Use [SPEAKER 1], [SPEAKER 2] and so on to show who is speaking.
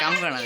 [SPEAKER 1] કામ કરणार